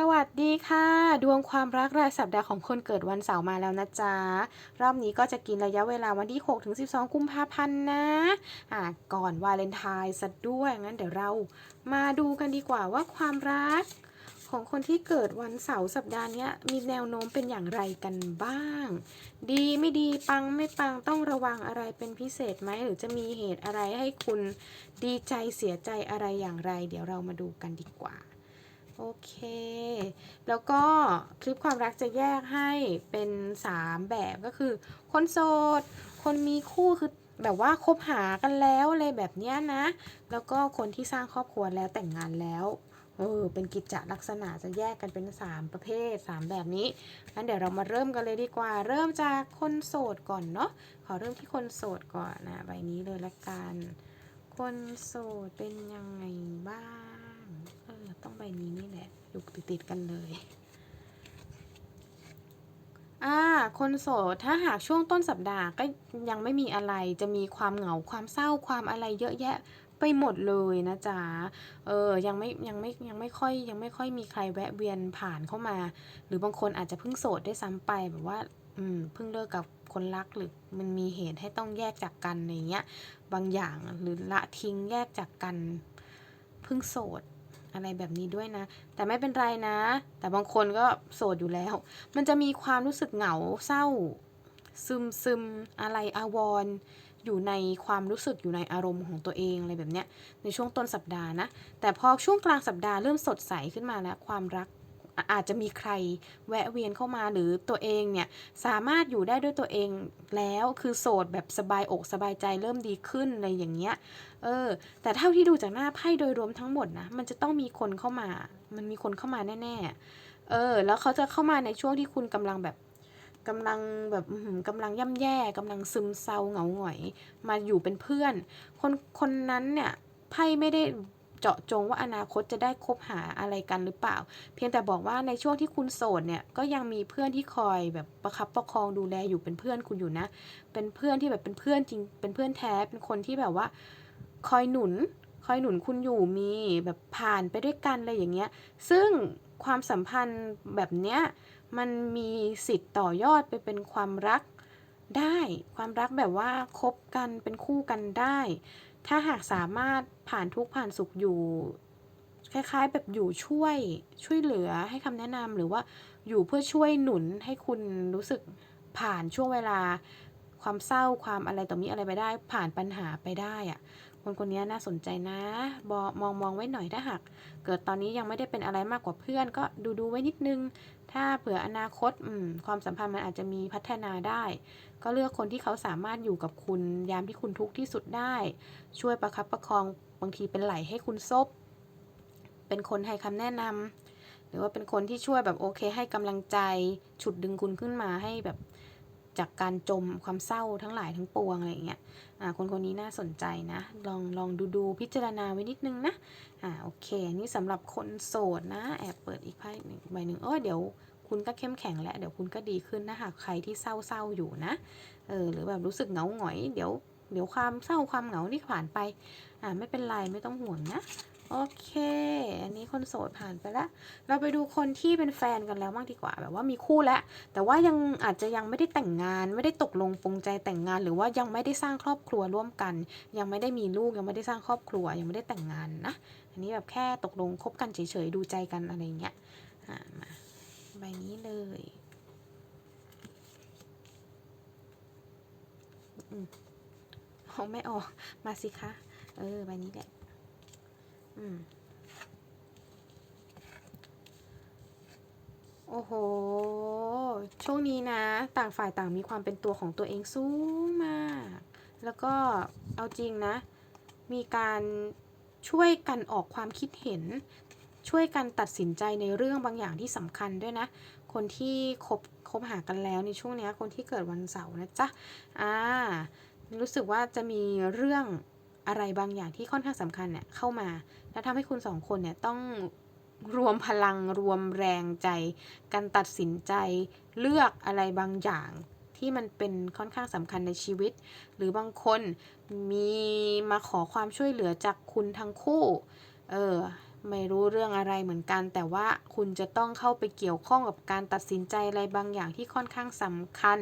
สวัสดีค่ะ ดวงความรักรายสัปดาห์ของคนเกิดวันเสาร์มาแล้วนะจ๊ะ รอบนี้ก็จะกินระยะเวลาวันที่ 6 ถึง 12 กุมภาพันธ์นะอะก่อนวาเลนไทน์ซะด้วย งั้นเดี๋ยวเรามาดูกันดีกว่าว่าความรักของคนที่เกิดวันเสาร์สัปดาห์นี้มีแนวโน้มเป็นอย่างไรกันบ้าง ดีไม่ดีปังไม่ปังต้องระวังอะไรเป็นพิเศษไหมหรือจะมีเหตุอะไรให้คุณดีใจเสียใจอะไรอย่างไร เดี๋ยวเรามาดูกันดีกว่า โอเค แล้วก็คลิปความรักจะแยกให้เป็น 3 แบบก็คือ คนโสด คนมีคู่คือแบบว่าคบหากันแล้วอะไรแบบเนี้ยนะ แล้วก็คนที่สร้างครอบครัวแล้วแต่งงานแล้วเออเป็นกิจจลักษณะจะแยกกันเป็น 3 ประเภท 3 แบบนี้งั้นเดี๋ยวเรามาเริ่มกันเลยดีกว่า เริ่มจากคนโสดก่อนเนาะขอเริ่มที่คนโสดก่อนนะใบนี้เลยละกัน คนโสดเป็นยังไงบ้าง ต้องใบนี้นี่แหละ อยู่ติดๆกันเลย อ่า คนโสด ถ้าหากช่วงต้นสัปดาห์ก็ยังไม่มีอะไร จะมีความเหงา ความเศร้า ความอะไรเยอะแยะไปหมดเลยนะจ๊ะ เออ ยังไม่ยังไม่ยังไม่ค่อยยังไม่ค่อยมีใครแวะเวียนผ่านเข้ามา หรือบางคนอาจจะเพิ่งโสดได้วยซ้ำไปแบบว่า อืม เพิ่งเลิกกับคนรักหรือมันมีเหตุให้ต้องแยกจากกันอะไรเงี้ย บางอย่างหรือละทิ้งแยกจากกัน เพิ่งโสด อะไรแบบนี้ด้วยนะ แต่ไม่เป็นไรนะ แต่บางคนก็โสดอยู่แล้ว มันจะมีความรู้สึกเหงาเศร้า ซึมซึมอะไรอาวร์อยู่ในความรู้สึกอยู่ในอารมณ์ของตัวเองอะไรแบบเนี้ยในช่วงต้นสัปดาห์นะ แต่พอช่วงกลางสัปดาห์เริ่มสดใสขึ้นมาแล้วความรัก อาจจะมีใครแวะเวียนเข้ามาหรือตัวเองเนี่ยสามารถอยู่ได้ด้วยตัวเองแล้วคือโสดแบบสบายอกสบายใจเริ่มดีขึ้นอะไรอย่างเงี้ยเออแต่เท่าที่ดูจากหน้าไพ่โดยรวมทั้งหมดนะมันจะต้องมีคนเข้ามา มันมีคนเข้ามาแน่ๆเออ แล้วเขาจะเข้ามาในช่วงที่คุณกำลังแบบกำลังแบบกำลังย่ำแย่กำลังซึมเศร้าเหงาหงอย มาอยู่เป็นเพื่อน คนคนนั้นเนี่ยไพ่ไม่ได้ เจาะจงว่าอนาคตจะได้คบหาอะไรกันหรือเปล่า เพียงแต่บอกว่าในช่วงที่คุณโสดเนี่ยก็ยังมีเพื่อนที่คอยแบบประคับประคองดูแลอยู่เป็นเพื่อนคุณอยู่นะ เป็นเพื่อนที่แบบเป็นเพื่อนจริง เป็นเพื่อนแท้ เป็นคนที่แบบว่า คอยหนุน คอยหนุนคุณอยู่มีแบบผ่านไปด้วยกันอะไรอย่างเงี้ย ซึ่งความสัมพันธ์แบบเนี้ยมันมีสิทธิ์ต่อยอดไปเป็นความรักได้ ความรักแบบว่าคบกันเป็นคู่กันได้ ถ้าหากสามารถผ่านทุกผ่านสุขอยู่ คล้ายๆ แบบอยู่ช่วยช่วยเหลือให้คำแนะนำหรือว่าอยู่เพื่อช่วยหนุนให้คุณรู้สึกผ่านช่วงเวลา ความเศร้าความอะไรต่อมีอะไรไปได้ ผ่านปัญหาไปได้อะคนคนนี้น่าสนใจนะบอมองมองไว้หน่อยถ้าหากเกิดตอนนี้ยังไม่ได้เป็นอะไรมากกว่าเพื่อน ก็ดูดูไว้นิดนึง ถ้าเผื่ออนาคตอืมความสัมพันธ์มันอาจจะมีพัฒนาได้ ก็เลือกคนที่เขาสามารถอยู่กับคุณยามที่คุณทุกข์ที่สุดได้ ช่วยประคับประคองบางทีเป็นไหลให้คุณซบเป็นคนให้คำแนะนำหรือว่าเป็นคนที่ช่วยแบบโอเค ให้กำลังใจ ฉุดดึงคุณขึ้นมาให้แบบ จากการจมความเศร้าทั้งหลายทั้งปวงอะไรอย่างเงี้ยอ่าคนคนนี้น่าสนใจนะ ลองลองดูดูพิจารณาไว้นิดนึงนะอ่าโอเค นี่สำหรับคนโสดนะ แอบเปิดอีกไพ่หนึ่งใบหนึ่งเออเดี๋ยวคุณก็เข้มแข็งแล้วเดี๋ยวคุณก็ดีขึ้นนะหากใครที่เศร้าเศร้าๆอยู่นะเออหรือแบบรู้สึกเหงาหงอย เดี๋ยวเดี๋ยวความเศร้าความเหงานี่ผ่านไปอ่าไม่เป็นไรไม่ต้องห่วงนะ โอเค อันนี้คนโสดผ่านไปแล้ว เราไปดูคนที่เป็นแฟนกันแล้วบ้างดีกว่า แบบว่ามีคู่แล้ว แต่ว่ายังอาจจะยังไม่ได้แต่งงาน ไม่ได้ตกลงปรงใจแต่งงาน หรือว่ายังไม่ได้สร้างครอบครัวร่วมกัน ยังไม่ได้มีลูก ยังไม่ได้สร้างครอบครัว ยังไม่ได้แต่งงานนะ อันนี้แบบแค่ตกลงคบกันเฉยๆ ดูใจกันอะไรเงี้ย อ่า มาใบนี้เลย อืมเอาไม่ออก มาสิคะ เออ ใบนี้แหละ โอ้โห ช่วงนี้นะ ต่างฝ่ายต่างมีความเป็นตัวของตัวเองสูงมาก แล้วก็เอาจริงนะ มีการช่วยกันออกความคิดเห็น ช่วยกันตัดสินใจในเรื่องบางอย่างที่สำคัญด้วยนะ คนที่คบคบหากันแล้วในช่วงนี้คนที่เกิดวันเสาร์นะจ๊ะ อ่า รู้สึกว่าจะมีเรื่อง อะไรบางอย่างที่ค่อนข้างสำคัญเนี่ยเข้ามา แล้วทำให้คุณสองคนเนี่ยต้องรวมพลังรวมแรงใจการตัดสินใจเลือกอะไรบางอย่างที่มันเป็นค่อนข้างสำคัญในชีวิต หรือบางคนมีมาขอความช่วยเหลือจากคุณทั้งคู่ เออ ไม่รู้เรื่องอะไรเหมือนกัน แต่ว่าคุณจะต้องเข้าไปเกี่ยวข้องกับการตัดสินใจอะไรบางอย่างที่ค่อนข้างสำคัญ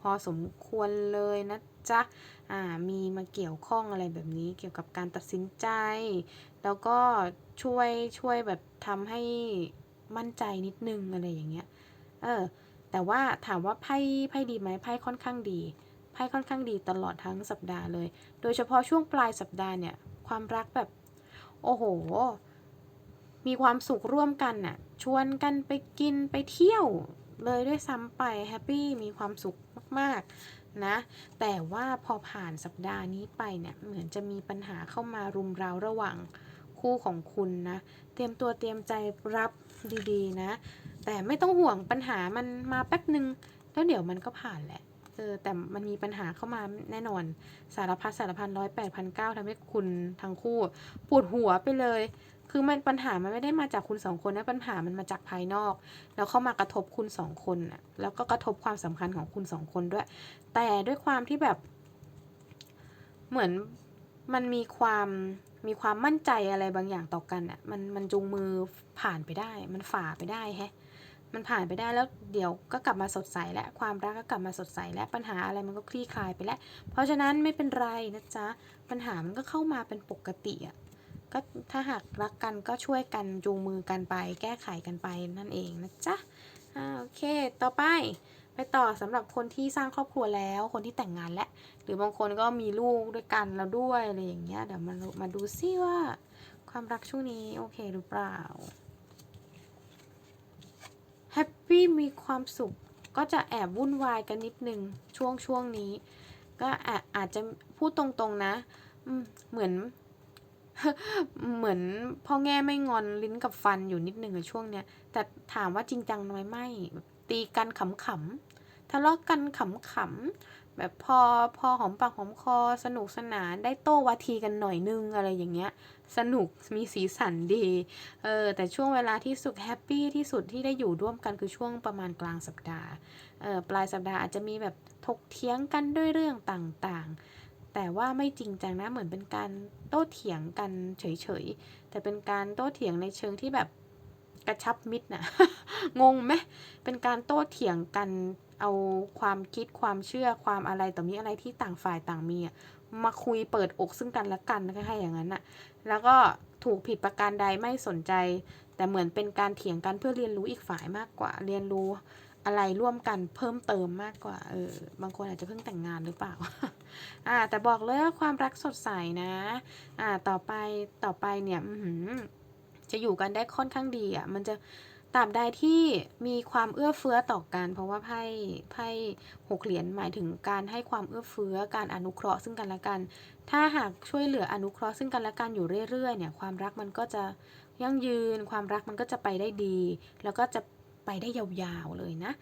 พอสมควรเลยนะจ๊ะ มีมาเกี่ยวข้องอะไรแบบนี้เกี่ยวกับการตัดสินใจ แล้วก็ช่วยช่วยแบบทำให้มั่นใจนิดนึงอะไรอย่างเงี้ยเออแต่ว่าถามว่าไพ่ไพ่ดีไหมไพ่ค่อนข้างดีไพ่ค่อนข้างดีตลอดทั้งสัปดาห์เลย โดยเฉพาะช่วงปลายสัปดาห์เนี่ยความรักแบบโอ้โห มีความสุขร่วมกันน่ะชวนกันไปกินไปเที่ยวเลยด้วยซ้ำไปแฮปปี้มีความสุขมากๆ นะแต่ว่าพอผ่านสัปดาห์นี้ไปเนี่ยเหมือนจะมีปัญหาเข้ามารุมเร้าระหว่างคู่ของคุณนะเตรียมตัวเตรียมใจรับดีๆนะ แต่ไม่ต้องห่วงปัญหามันมาแป๊บหนึ่งแล้วเดี๋ยวมันก็ผ่านแหละเออแต่มันมีปัญหาเข้ามาแน่นอน สารพัดสารพันร้อยแปดพันเก้าทำให้คุณทั้งคู่ปวดหัวไปเลย คือมันปัญหามันไม่ได้มาจากคุณสองคนนะปัญหามันมาจากภายนอก แล้วเข้ามากระทบคุณสองคนนะแล้วก็กระทบความสัมพันธ์ของคุณสองคนด้วย แต่ด้วยความที่แบบ เหมือนมันมีความมีความมั่นใจอะไรบางอย่างต่อกันอะมันมันจูงมือผ่านไปได้ มันฝ่าไปได้แฮะมันผ่านไปได้แล้วเดี๋ยวก็กลับมาสดใสและความรักก็กลับมาสดใสและปัญหาอะไรมันก็คลี่คลายไปแล้ว เพราะฉะนั้นไม่เป็นไรนะจ๊ะ ปัญหามันก็เข้ามาเป็นปกติอะ ก็ถ้าหากรักกันก็ช่วยกันจูงมือกันไปแก้ไขกันไปนั่นเองนะจ๊ะโอเค ต่อไปไปต่อสำหรับคนที่สร้างครอบครัวแล้ว คนที่แต่งงานแล้ว หรือบางคนก็มีลูกด้วยกันแล้วด้วยอะไรอย่างเงี้ยเดี๋ยวมามาดูซิว่าความรักช่วงนี้โอเคหรือเปล่าแฮปปี้มีความสุขก็จะแอบวุ่นวายกันนิดนึงช่วงช่วงนี้ ก็อาจจะพูดตรงๆนะเหมือน เหมือนพ่อแง่ไม่งอนลิ้นกับฟันอยู่นิดนึงอะช่วงเนี้ย แต่ถามว่าจริงจังน้อยไม่ ตีกันขำๆทะเลาะกันขำๆแบบพอพอหอมปากหอมคอสนุกสนานได้โต้วาทีกันหน่อยนึงอะไรอย่างเงี้ย สนุกมีสีสันดี เออแต่ช่วงเวลาที่สุดแฮปปี้ที่สุดที่ได้อยู่ร่วมกันคือช่วงประมาณกลางสัปดาห์เออปลายสัปดาห์อาจจะมีแบบถกเถียงกันด้วยเรื่องต่างๆ แต่ว่าไม่จริงจังนะเหมือนเป็นการโต้เถียงกันเฉยๆ แต่เป็นการโต้เถียงในเชิงที่แบบกระชับมิตรนะงงไหมเป็นการโต้เถียงกันเอาความคิดความเชื่อความอะไรต่อมีอะไรที่ต่างฝ่ายต่างมีมาคุยเปิดอกซึ่งกันและกันคล้ายๆอย่างนั้นน่ะ แล้วก็ถูกผิดประการใดไม่สนใจ แต่เหมือนเป็นการเถียงกันเพื่อเรียนรู้อีกฝ่ายมากกว่า เรียนรู้ อะไรร่วมกันเพิ่มเติมมากกว่า เออ บางคนอาจจะเพิ่งแต่งงานหรือเปล่า อ่า แต่บอกเลยว่าความรักสดใสนะ อ่า ต่อไป ต่อไปเนี่ยจะอยู่กันได้ค่อนข้างดีอะ มันจะตราบใดที่มีความเอื้อเฟื้อต่อกัน เพราะว่าไพ่ไพ่หกเหรียญหมายถึงการให้ความเอื้อเฟื้อการอนุเคราะห์ซึ่งกันและกัน ถ้าหากช่วยเหลืออนุเคราะห์ซึ่งกันและกันอยู่เรื่อยๆเนี่ยความรักมันก็จะยั่งยืน ความรักมันก็จะไปได้ดี แล้วก็จะ ไปได้ยาวๆเลยนะ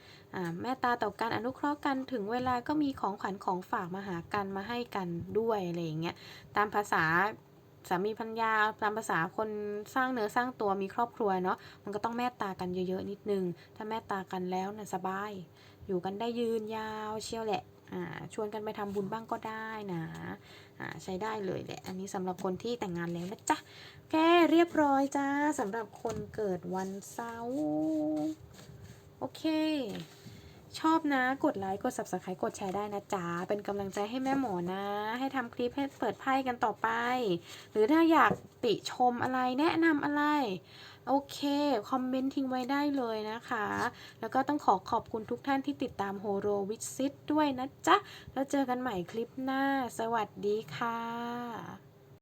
แม่ตาต่อการอนุเคราะห์กันถึงเวลาก็มีของขวัญของฝากมาหากันมาให้กันด้วยอะไรอย่างเงี้ยตามภาษาสามีพัญญาตามภาษาคนสร้างเนื้อสร้างตัวมีครอบครัวเนาะมันก็ต้องแม่ตากันเยอะๆนิดนึง ถ้าแม่ตากันแล้วนะ่ะสบาย อยู่กันได้ยืนยาวเชียวแหละ ชวนกันไปทำบุญบ้างก็ได้นะใช้ได้เลยแหละ อันนี้สำหรับคนที่แต่งงานแล้วนะจ๊ะแกเรียบร้อยจ้าสำหรับคนเกิดวันเสาร์โอเค ชอบนะกดไลค์กด subscribe กดแชร์ได้นะจ๊ะ เป็นกำลังใจให้แม่หมอนะ ให้ทำคลิปให้เปิดไพ่กันต่อไป หรือถ้าอยากติชมอะไรแนะนำอะไร โอเค คอมเมนต์ทิ้งไว้ได้เลยนะคะ แล้วก็ต้องขอขอบคุณทุกท่านที่ติดตามโฮโรวิซิตด้วยนะจ๊ะ แล้วเจอกันใหม่คลิปหน้า สวัสดีค่ะ